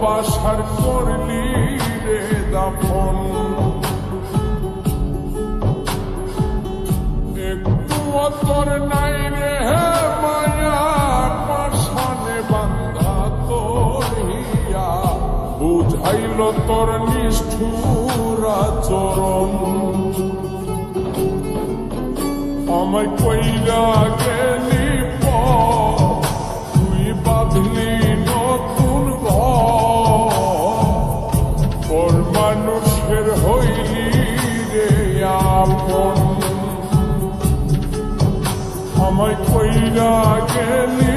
ভালোবাসার করলি রে দাফন। একটু অতর নাই রে মায়া পাশানে বান্ধা তোর হিয়া বুঝাইল তোর নিষ্ঠুরা চরণ আমায় কইরা গেলি আপন আমায় কইরা গেলি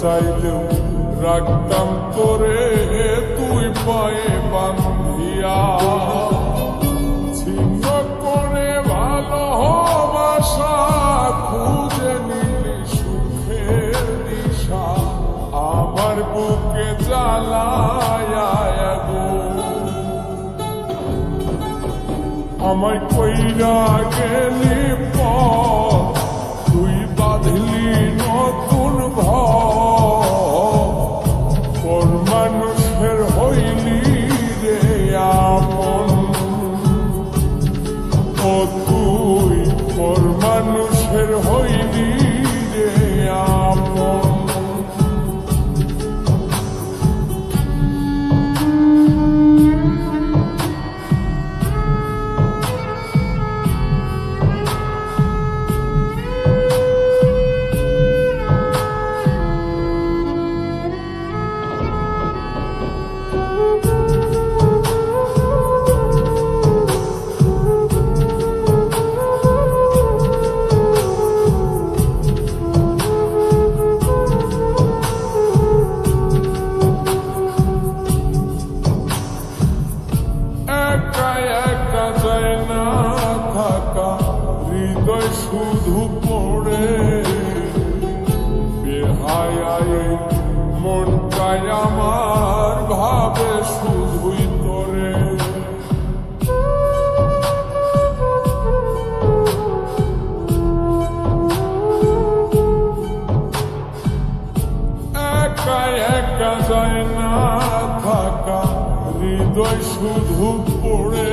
চাইলেও রাখতাম তোরে, তুই পায়ে বান্ধিয়া। ছিন্ন করে ভালোবাসা খুঁজে নিলি সুখের দিশা, আমার বুকে জ্বালায় আমায় কইরা গেলি পর তুই বাঁধলি নতুন ঘর। একা একা না থাকা হৃদয় শুধু পড়ে বেহায় মনটাই আমার ভাবে শুধুই তোরে একা একা যায় না হৃদয় শুধু পড়ে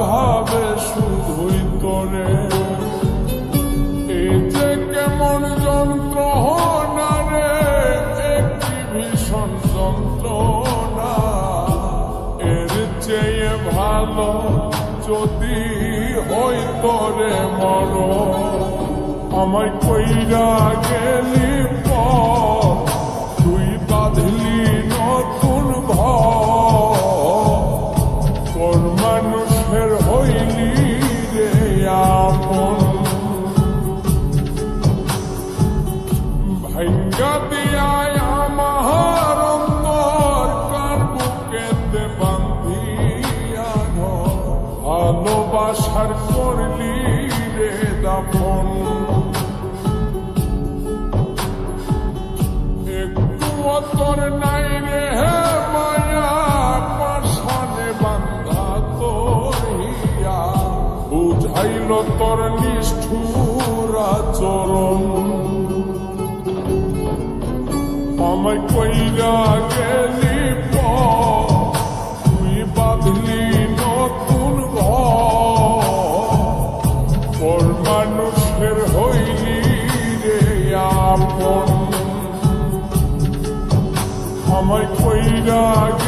ভাবে শুধুই যে রে ভীষণ যন্ত্রণা। এর চেয়ে ভালো যদি হই তোরে মর আমায় কইরা গেলি আপন একটু তোর নাই রে মায়া পাশানে বান্ধা তোর হিয়া বুঝাইল তোর নিষ্ঠুর আচরণ। আমায় কইরা গেলি পর। are